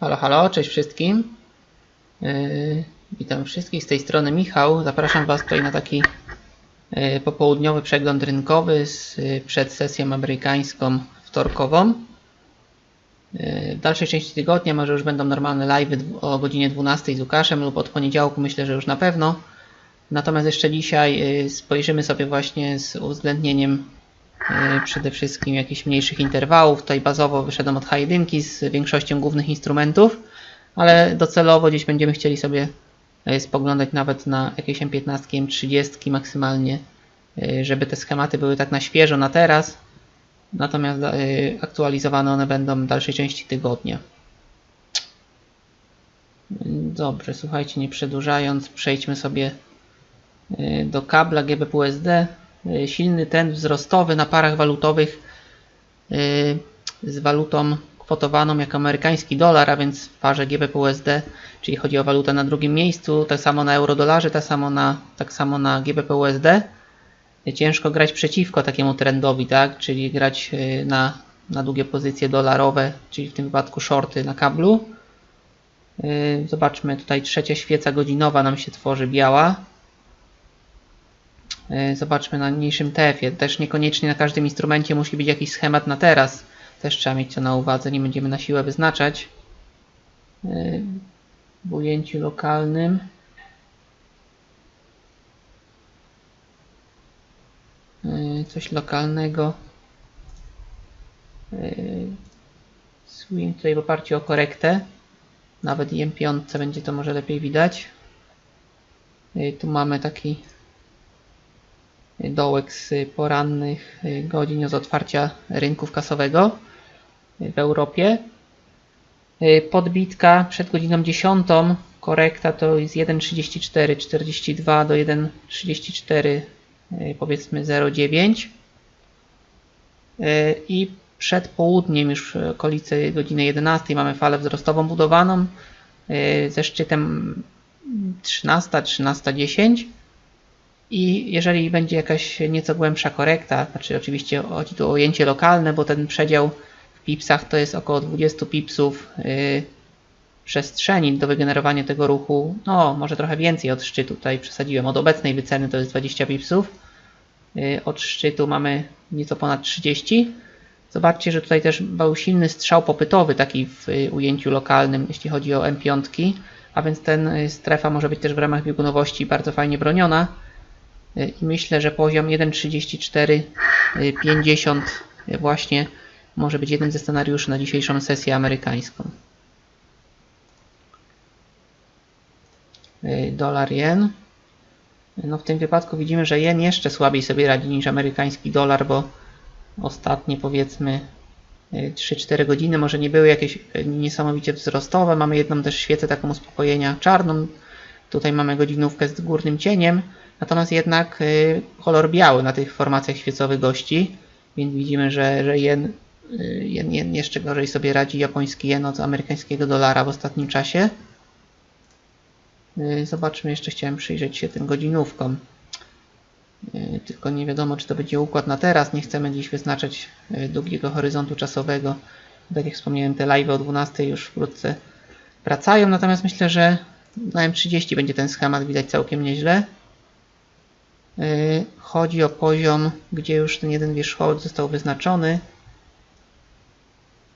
Halo, halo, cześć wszystkim. Yy, witam wszystkich, z tej strony Michał. Zapraszam Was tutaj na taki yy, popołudniowy przegląd rynkowy yy, przed sesją amerykańską wtorkową. W dalszej części tygodnia może już będą normalne live o godzinie 12 z Łukaszem lub od poniedziałku myślę, że już na pewno. Natomiast jeszcze dzisiaj spojrzymy sobie właśnie z uwzględnieniem przede wszystkim jakichś mniejszych interwałów. Tutaj bazowo wyszedłem od H1 z większością głównych instrumentów, ale docelowo gdzieś będziemy chcieli sobie yy, spoglądać nawet na jakieś M15, M30 maksymalnie, yy, żeby te schematy były tak na świeżo na teraz. Natomiast aktualizowane one będą w dalszej części tygodnia. Dobrze, słuchajcie, nie przedłużając, przejdźmy sobie do kabla GBPUSD. Y, silny trend wzrostowy na parach walutowych y, z walutą kwotowaną jako amerykański dolar, a więc w parze GBPUSD, czyli chodzi o walutę na drugim miejscu, tak samo na euro-dolarze, tak samo na, tak samo na GBPUSD. Y, ciężko grać przeciwko takiemu trendowi, tak? czyli grać na, na długie pozycje dolarowe, czyli w tym wypadku shorty na kablu. Zobaczmy, tutaj trzecia świeca godzinowa nam się tworzy biała. E, zobaczmy na niniejszym TF-ie. Też niekoniecznie na każdym instrumencie musi być jakiś schemat na teraz. Też trzeba mieć to na uwadze, nie będziemy na siłę wyznaczać. E, w ujęciu lokalnym. E, coś lokalnego. Swing tutaj w oparciu o korektę. Nawet IM5 będzie to może lepiej widać. Tu mamy taki dołek z porannych y, godzin z otwarcia rynków kasowego w Europie. Y, podbitka przed godziną 10, korekta to jest 1.34.42 do 1.34 y, powiedzmy 0.9 i przed południem już okolicy godziny 11 mamy falę wzrostową budowaną ze szczytem 13, 13.10 i jeżeli będzie jakaś nieco głębsza korekta, znaczy oczywiście chodzi tu o ujęcie lokalne, bo ten przedział w pipsach to jest około 20 pipsów yy, przestrzeni do wygenerowania tego ruchu, no może trochę więcej od szczytu, tutaj przesadziłem, od obecnej wyceny to jest 20 pipsów, yy, od szczytu mamy nieco ponad 30. Zobaczcie, że tutaj też był silny strzał popytowy taki w y, ujęciu lokalnym, jeśli chodzi o M5, a więc ten y, strefa może być też w ramach biegunowości bardzo fajnie broniona i myślę, że poziom 1.34.50 właśnie może być jednym ze scenariuszy na dzisiejszą sesję amerykańską. Dolar jen. No w tym wypadku widzimy, że jen jeszcze słabiej sobie radzi niż amerykański dolar, bo ostatnie powiedzmy 3-4 godziny może nie były jakieś niesamowicie wzrostowe. Mamy jedną też świecę taką uspokojenia czarną. Tutaj mamy godzinówkę z górnym cieniem. Natomiast jednak y, kolor biały na tych formacjach świecowych gości, więc widzimy, że, że jen, y, jen, jen jeszcze gorzej sobie radzi japoński jen od amerykańskiego dolara w ostatnim czasie. Y, zobaczmy, jeszcze chciałem przyjrzeć się tym godzinówkom. Tylko nie wiadomo, czy to będzie układ na teraz. Nie chcemy dziś wyznaczać długiego horyzontu czasowego. Tak jak wspomniałem, te live o 12 już wkrótce wracają. Natomiast myślę, że na M30 będzie ten schemat widać całkiem nieźle. Y, chodzi o poziom, gdzie już ten jeden wierzchołek został wyznaczony.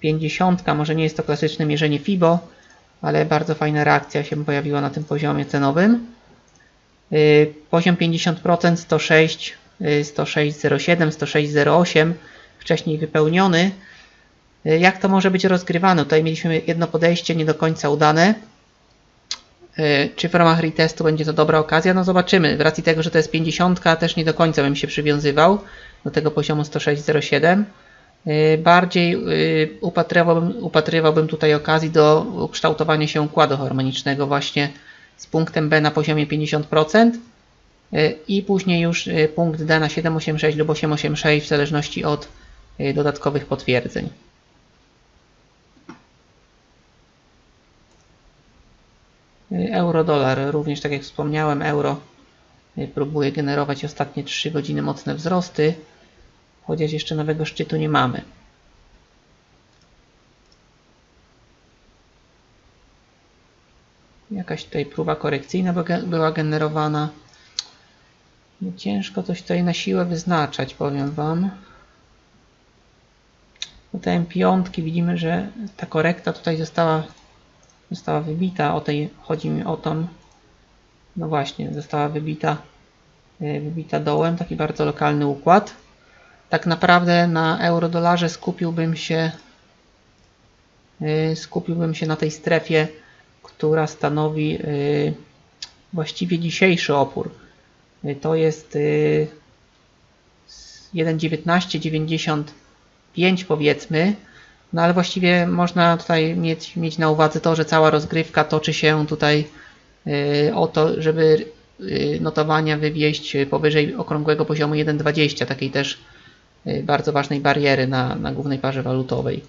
50, może nie jest to klasyczne mierzenie FIBO, ale bardzo fajna reakcja się pojawiła na tym poziomie cenowym. Y, poziom 50% 106, 106,07, 106,08 wcześniej wypełniony. Y, jak to może być rozgrywane? Tutaj mieliśmy jedno podejście nie do końca udane. E, czy w ramach retestu będzie to dobra okazja? No zobaczymy. W racji tego, że to jest 50, też nie do końca bym się przywiązywał do tego poziomu 106.07. E, bardziej e, upatrywałbym, upatrywałbym tutaj okazji do ukształtowania się układu harmonicznego właśnie z punktem B na poziomie 50% i później już punkt D na 786 lub 886 w zależności od dodatkowych potwierdzeń. Euro-dolar również, tak jak wspomniałem, euro y, próbuje generować ostatnie 3 godziny mocne wzrosty, chociaż jeszcze nowego szczytu nie mamy. Jakaś tutaj próba korekcyjna była generowana. Ciężko coś tutaj na siłę wyznaczać, powiem Wam. Tutaj piątki widzimy, że ta korekta tutaj została, została wybita. O tej chodzi mi o tą. No właśnie, została wybita, e, wybita dołem. Taki bardzo lokalny układ. Tak naprawdę na euro-dolarze skupiłbym się e, skupiłbym się na tej strefie, która stanowi e, właściwie dzisiejszy opór. To jest 1.1995 powiedzmy, no ale właściwie można tutaj mieć, mieć na uwadze to, że cała rozgrywka toczy się tutaj o to, żeby notowania wywieźć powyżej okrągłego poziomu 1.20, takiej też bardzo ważnej bariery na, na głównej parze walutowej.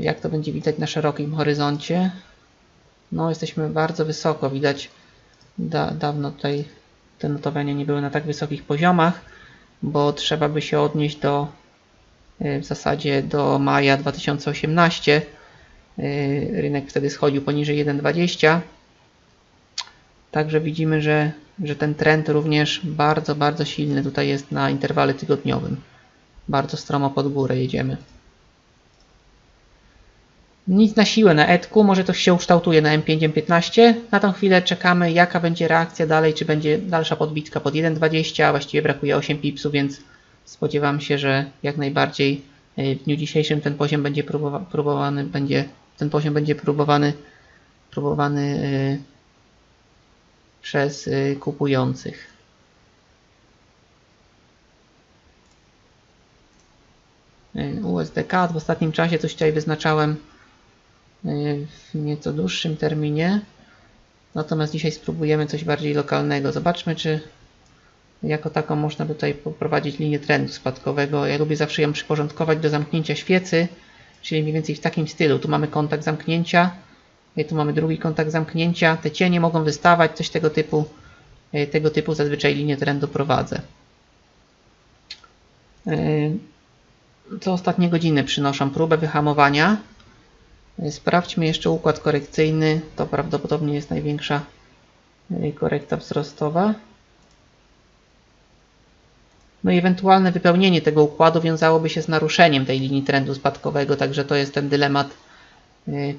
Jak to będzie widać na szerokim horyzoncie? No jesteśmy bardzo wysoko, widać da, dawno tutaj te notowania nie były na tak wysokich poziomach, bo trzeba by się odnieść do w zasadzie do maja 2018. Rynek wtedy schodził poniżej 1,20. Także widzimy, że, że ten trend również bardzo, bardzo silny tutaj jest na interwale tygodniowym. Bardzo stromo pod górę jedziemy. Nic na siłę na Edku, może to się ukształtuje na M5, M15. Na tą chwilę czekamy, jaka będzie reakcja dalej, czy będzie dalsza podbitka pod 1,20, a właściwie brakuje 8 pipsów, więc spodziewam się, że jak najbardziej w dniu dzisiejszym ten poziom będzie próbowany, będzie, ten poziom będzie próbowany, próbowany yy, przez yy, kupujących. USDK w ostatnim czasie coś tutaj wyznaczałem w nieco dłuższym terminie. Natomiast dzisiaj spróbujemy coś bardziej lokalnego. Zobaczmy, czy jako taką można tutaj poprowadzić linię trendu spadkowego. Ja lubię zawsze ją przyporządkować do zamknięcia świecy, czyli mniej więcej w takim stylu. Tu mamy kontakt zamknięcia, tu mamy drugi kontakt zamknięcia. Te cienie mogą wystawać, coś tego typu. Tego typu zazwyczaj linię trendu prowadzę. Co ostatnie godziny przynoszą próbę wyhamowania. Sprawdźmy jeszcze układ korekcyjny. To prawdopodobnie jest największa korekta wzrostowa. No i ewentualne wypełnienie tego układu wiązałoby się z naruszeniem tej linii trendu spadkowego, także to jest ten dylemat,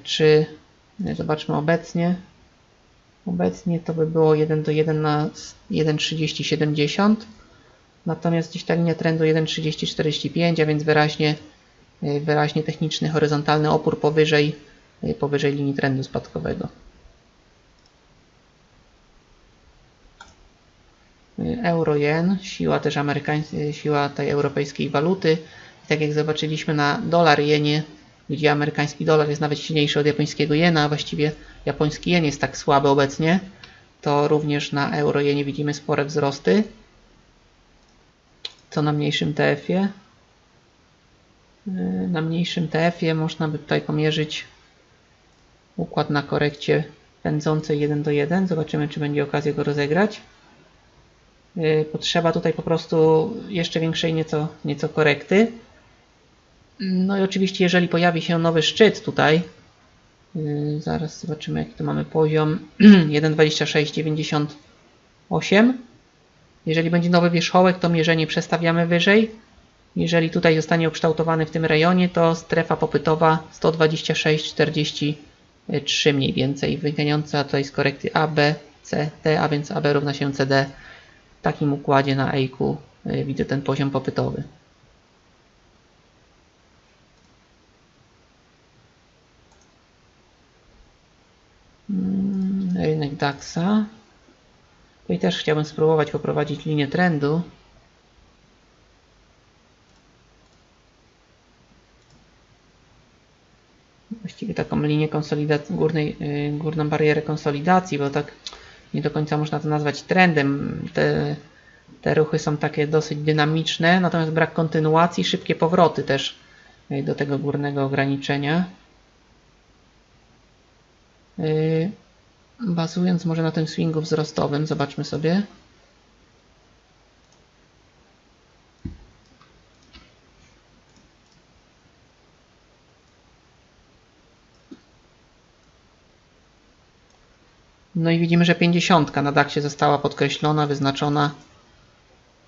czy zobaczmy obecnie. Obecnie to by było 1 do 1 na 1,3070. Natomiast gdzieś ta linia trendu 1,3045, a więc wyraźnie, wyraźnie techniczny horyzontalny opór powyżej, powyżej linii trendu spadkowego. Euro-jen, siła też amerykańska, siła tej europejskiej waluty. I tak jak zobaczyliśmy na dolar-jenie, gdzie amerykański dolar jest nawet silniejszy od japońskiego jena, a właściwie japoński jen jest tak słaby obecnie, to również na euro-jenie widzimy spore wzrosty. Co na mniejszym TF-ie? Na mniejszym TF-ie można by tutaj pomierzyć układ na korekcie pędzącej 1 do 1. Zobaczymy, czy będzie okazja go rozegrać. Potrzeba tutaj po prostu jeszcze większej nieco, nieco korekty. No i oczywiście, jeżeli pojawi się nowy szczyt tutaj, zaraz zobaczymy, jaki to mamy poziom 1,2698. Jeżeli będzie nowy wierzchołek, to mierzenie przestawiamy wyżej. Jeżeli tutaj zostanie ukształtowany w tym rejonie, to strefa popytowa 126,43 mniej więcej, wynikająca tutaj z korekty A, B, C, D, a więc AB równa się CD. Takim układzie na EIQ widzę ten poziom popytowy. Rynek DAX-a. Tutaj też chciałbym spróbować poprowadzić linię trendu. Właściwie taką linię konsolidacji, górnej, górną barierę konsolidacji, bo tak nie do końca można to nazwać trendem. Te, te ruchy są takie dosyć dynamiczne, natomiast brak kontynuacji, szybkie powroty też do tego górnego ograniczenia. Bazując może na tym swingu wzrostowym, zobaczmy sobie. No i widzimy, że 50 na DAXie została podkreślona, wyznaczona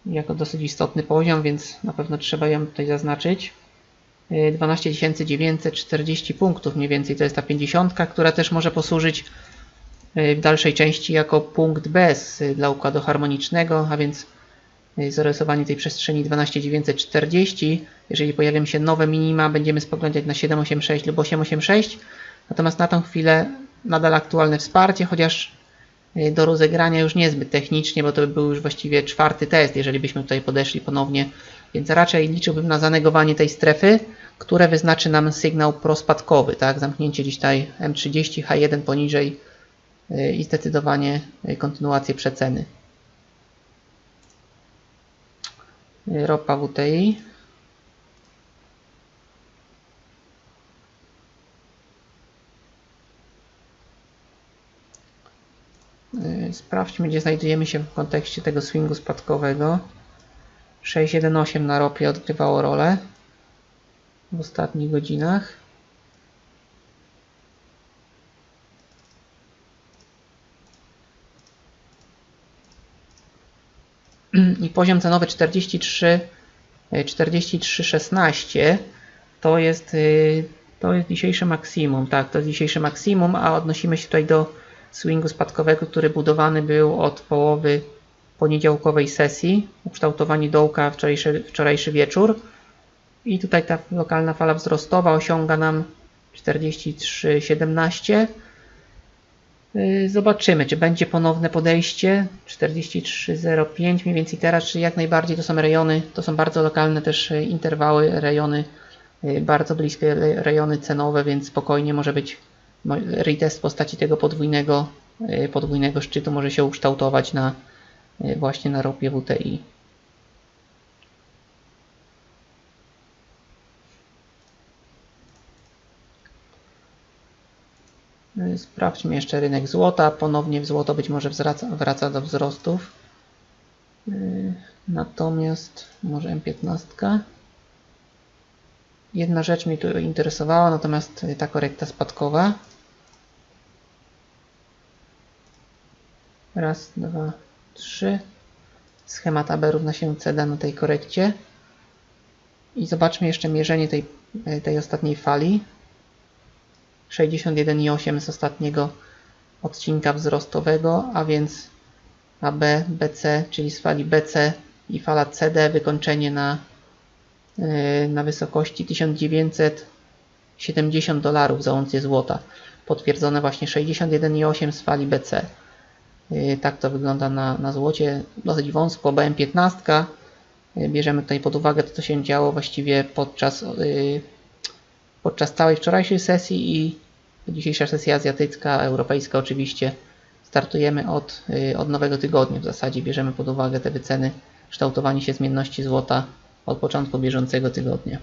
jako dosyć istotny poziom, więc na pewno trzeba ją tutaj zaznaczyć. 12 940 punktów mniej więcej to jest ta 50, która też może posłużyć w dalszej części jako punkt bez dla układu harmonicznego, a więc zarysowanie tej przestrzeni 12940. Jeżeli pojawią się nowe minima, będziemy spoglądać na 786 lub 886. Natomiast na tą chwilę nadal aktualne wsparcie, chociaż y, do rozegrania już niezbyt technicznie, bo to by był już właściwie czwarty test, jeżeli byśmy tutaj podeszli ponownie. Więc raczej liczyłbym na zanegowanie tej strefy, które wyznaczy nam sygnał prospadkowy, tak? Zamknięcie tutaj M30, H1 poniżej y, i zdecydowanie y, kontynuację przeceny. ropa WTI. Sprawdźmy, gdzie znajdujemy się w kontekście tego swingu spadkowego. 6.18 na ropie odgrywało rolę w ostatnich godzinach. i poziom cenowy 43 43,16 e, to jest y, to jest dzisiejsze maksimum, tak, to jest dzisiejsze maksimum, a odnosimy się tutaj do swingu spadkowego, który budowany był od połowy poniedziałkowej sesji, ukształtowanie dołka wczorajszy, wczorajszy wieczór. I tutaj ta lokalna fala wzrostowa osiąga nam 43,17 Y, zobaczymy, czy będzie ponowne podejście. 43.05 mniej więcej teraz, czy jak najbardziej to są rejony, to są bardzo lokalne też interwały, rejony, y, bardzo bliskie rejony cenowe, więc spokojnie może być retest w postaci tego podwójnego, podwójnego szczytu może się ukształtować na właśnie na ropie WTI. Y, sprawdźmy jeszcze rynek złota. Ponownie złoto być może wraca, wraca do wzrostów. Natomiast może M15. Jedna rzecz mnie tu interesowała, natomiast ta korekta spadkowa. Raz, dwa, trzy. Schemat AB równa się CD na tej korekcie. I zobaczmy jeszcze mierzenie tej, tej ostatniej fali. 61,8 z ostatniego odcinka wzrostowego, a więc AB, BC, czyli z fali BC i fala CD, wykończenie na, na wysokości 1970 dolarów za uncję złota. Potwierdzone właśnie 61,8 z fali BC. Yy, tak to wygląda na, na złocie. Dosyć wąsko, BM15. Yy, bierzemy tutaj pod uwagę to, co się działo właściwie podczas podczas całej wczorajszej sesji i dzisiejsza sesja azjatycka, europejska oczywiście. Startujemy od, y, od nowego tygodnia. W zasadzie bierzemy pod uwagę te wyceny, kształtowanie się zmienności złota od początku bieżącego tygodnia.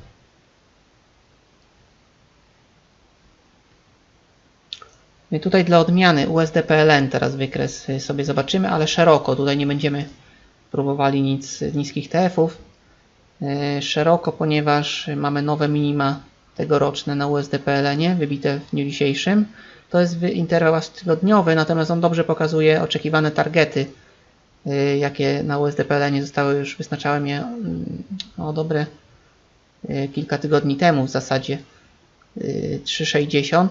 I tutaj dla odmiany USD-PLN teraz wykres sobie zobaczymy, ale szeroko. Tutaj nie będziemy próbowali nic niskich TF-ów. Y, szeroko, ponieważ mamy nowe minima tegoroczne na USD-PLN, wybite w dniu dzisiejszym. To jest interwał tygodniowy, natomiast on dobrze pokazuje oczekiwane targety, jakie na USD-PLN zostały już, wyznaczałem je mm, o dobre y, kilka tygodni temu w zasadzie. 3,60 y,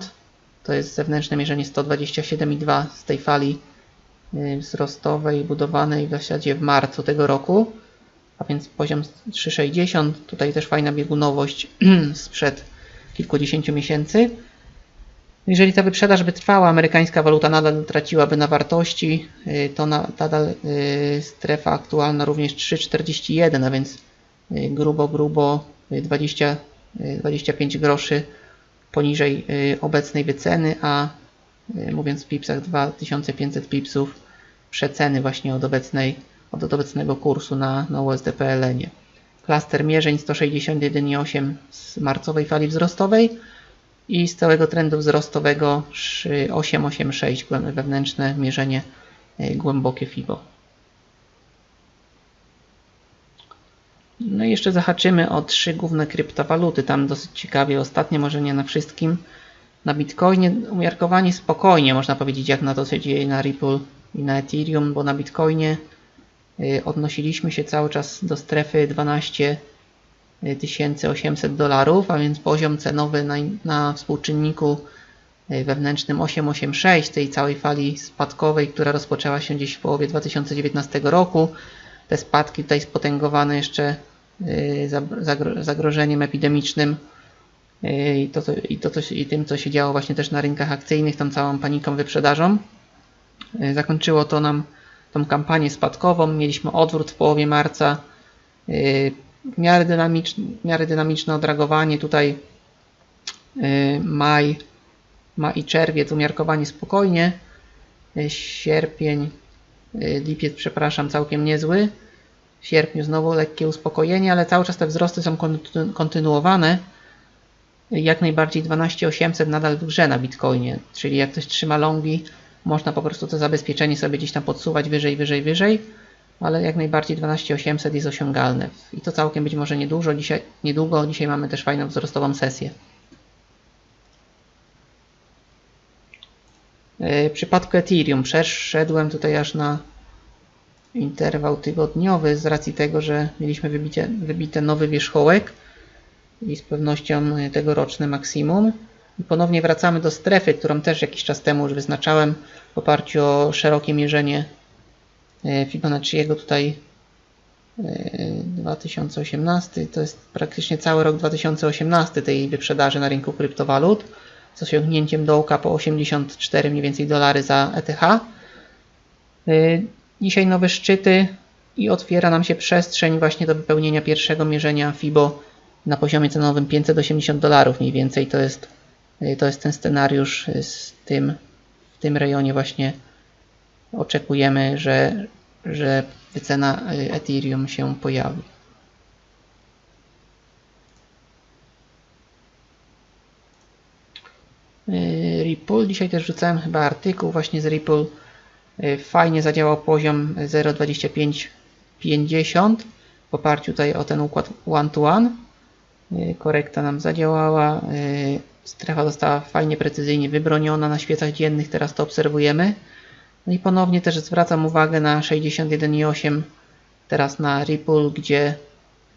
to jest zewnętrzne mierzenie 127,2 z tej fali wzrostowej budowanej w zasadzie w marcu tego roku, a więc poziom 3,60. Tutaj też fajna biegunowość sprzed kilkudziesięciu miesięcy. Jeżeli ta wyprzedaż by trwała, amerykańska waluta nadal traciłaby na wartości, y, to nadal y, strefa aktualna również 3,41, a więc y, grubo, grubo 20, 25 groszy poniżej obecnej wyceny, a mówiąc w pipsach 2500 pipsów przeceny właśnie od, obecnej, od obecnego kursu na, na. Klaster mierzeń 161,8 z marcowej fali wzrostowej i z całego trendu wzrostowego 886 wewnętrzne mierzenie e, głębokie FIBO. No i jeszcze zahaczymy o trzy główne kryptowaluty. Tam dosyć ciekawie, ostatnie może nie na wszystkim. Na Bitcoinie umiarkowanie spokojnie można powiedzieć jak na to co dzieje na Ripple i na Ethereum, bo na Bitcoinie y, odnosiliśmy się cały czas do strefy 12 800 dolarów, a więc poziom cenowy na, na współczynniku y, wewnętrznym 886 tej całej fali spadkowej, która rozpoczęła się gdzieś w połowie 2019 roku. Te spadki tutaj spotęgowane jeszcze y, zagrożeniem epidemicznym i, to, i, to, i tym, co się działo właśnie też na rynkach akcyjnych, tą całą paniką wyprzedażą. Zakończyło to nam tą kampanię spadkową. Mieliśmy odwrót w połowie marca. W miarę dynamiczne, w miarę dynamiczne odragowanie. Tutaj maj, maj i czerwiec umiarkowanie spokojnie. Sierpień, lipiec, przepraszam, całkiem niezły. W sierpniu znowu lekkie uspokojenie, ale cały czas te wzrosty są kontynuowane jak najbardziej 12800 nadal w grze na Bitcoinie, czyli jak ktoś trzyma longi, można po prostu to zabezpieczenie sobie gdzieś tam podsuwać wyżej, wyżej, wyżej, ale jak najbardziej 12800 jest osiągalne i to całkiem być może niedużo, dzisiaj, niedługo, dzisiaj mamy też fajną wzrostową sesję. E, w przypadku Ethereum przeszedłem tutaj aż na interwał tygodniowy z racji tego, że mieliśmy wybicie, wybite nowy wierzchołek i z pewnością tegoroczne maksimum. I ponownie wracamy do strefy, którą też jakiś czas temu już wyznaczałem w oparciu o szerokie mierzenie Fibonacciego tutaj 2018 e, to jest praktycznie cały rok 2018 tej wyprzedaży na rynku kryptowalut z osiągnięciem dołka po 84 mniej więcej dolary za ETH. E, dzisiaj nowe szczyty i otwiera nam się przestrzeń właśnie do wypełnienia pierwszego mierzenia FIBO na poziomie cenowym 580 dolarów mniej więcej. To jest, to jest ten scenariusz z tym, w tym rejonie właśnie oczekujemy, że, że cena y, Ethereum się pojawi. Y, Ripple, dzisiaj też wrzucałem chyba artykuł właśnie z Ripple. Fajnie zadziałał poziom 0.2550 w oparciu tutaj o ten układ one-to-one. -one. Y, korekta nam zadziałała. Y, strefa została fajnie, precyzyjnie wybroniona na świecach dziennych. Teraz to obserwujemy. No i ponownie też zwracam uwagę na 61,8 teraz na Ripple, gdzie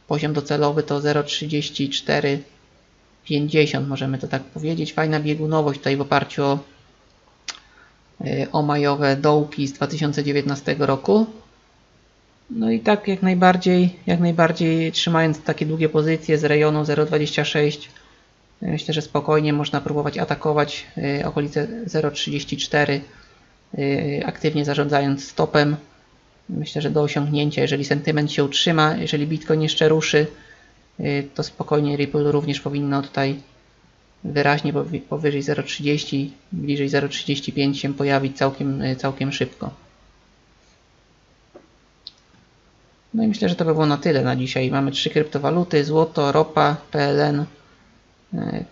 poziom docelowy to 0,3450 możemy to tak powiedzieć. Fajna biegunowość tutaj w oparciu o, y, o majowe dołki z 2019 roku. No i tak jak najbardziej, jak najbardziej trzymając takie długie pozycje z rejonu 0,26 myślę, że spokojnie można próbować atakować y, okolice 0,34 y, aktywnie zarządzając stopem. Myślę, że do osiągnięcia, jeżeli sentyment się utrzyma, jeżeli Bitcoin jeszcze ruszy, y, to spokojnie Ripple również powinno tutaj wyraźnie powyżej 0,30, bliżej 0,35 się pojawić całkiem, całkiem szybko. No i myślę, że to by było na tyle na dzisiaj. Mamy trzy kryptowaluty, złoto, ropa, PLN,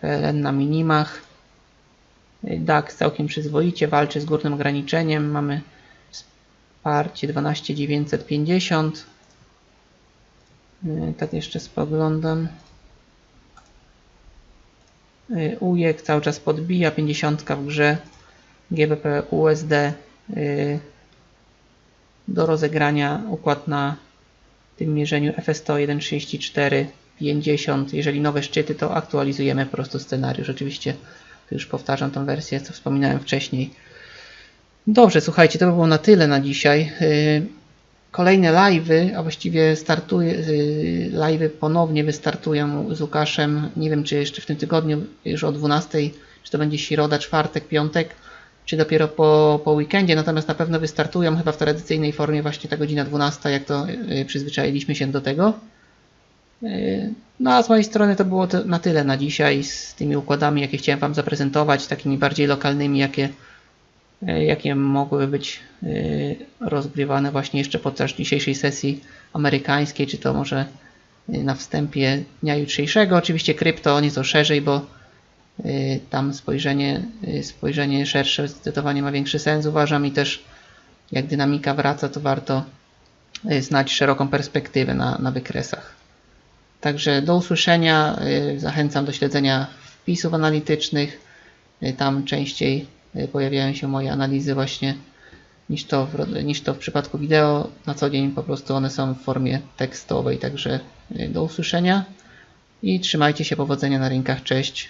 PLN na minimach. DAX całkiem przyzwoicie walczy z górnym ograniczeniem. Mamy wsparcie 12950. E, tak jeszcze spoglądam. E, UJEK cały czas podbija, 50 w grze. GBP USD do rozegrania układ na tym mierzeniu FS100 1.34 50. Jeżeli nowe szczyty, to aktualizujemy po prostu scenariusz. Oczywiście już powtarzam tą wersję, co wspominałem wcześniej. Dobrze, słuchajcie, to by było na tyle na dzisiaj. Y, kolejne live'y, a właściwie startuje, y, live'y ponownie wystartują z Łukaszem. Nie wiem, czy jeszcze w tym tygodniu, już o 12, czy to będzie środa, czwartek, piątek czy dopiero po, po weekendzie, natomiast na pewno wystartują chyba w tradycyjnej formie właśnie ta godzina 12, jak to y, przyzwyczailiśmy się do tego. Y, no a z mojej strony to było na tyle na dzisiaj z tymi układami, jakie chciałem Wam zaprezentować, takimi bardziej lokalnymi, jakie, y, jakie mogłyby być rozgrywane właśnie jeszcze podczas dzisiejszej sesji amerykańskiej, czy to może na wstępie dnia jutrzejszego. Oczywiście krypto nieco szerzej, bo tam spojrzenie, spojrzenie szersze zdecydowanie ma większy sens uważam i też jak dynamika wraca to warto znać szeroką perspektywę na, na wykresach. Także do usłyszenia, zachęcam do śledzenia wpisów analitycznych Y, Tam częściej y, pojawiają się moje analizy właśnie niż to, w, niż to w przypadku wideo. Na co dzień po prostu one są w formie tekstowej, także y, do usłyszenia i trzymajcie się powodzenia na rynkach. Cześć.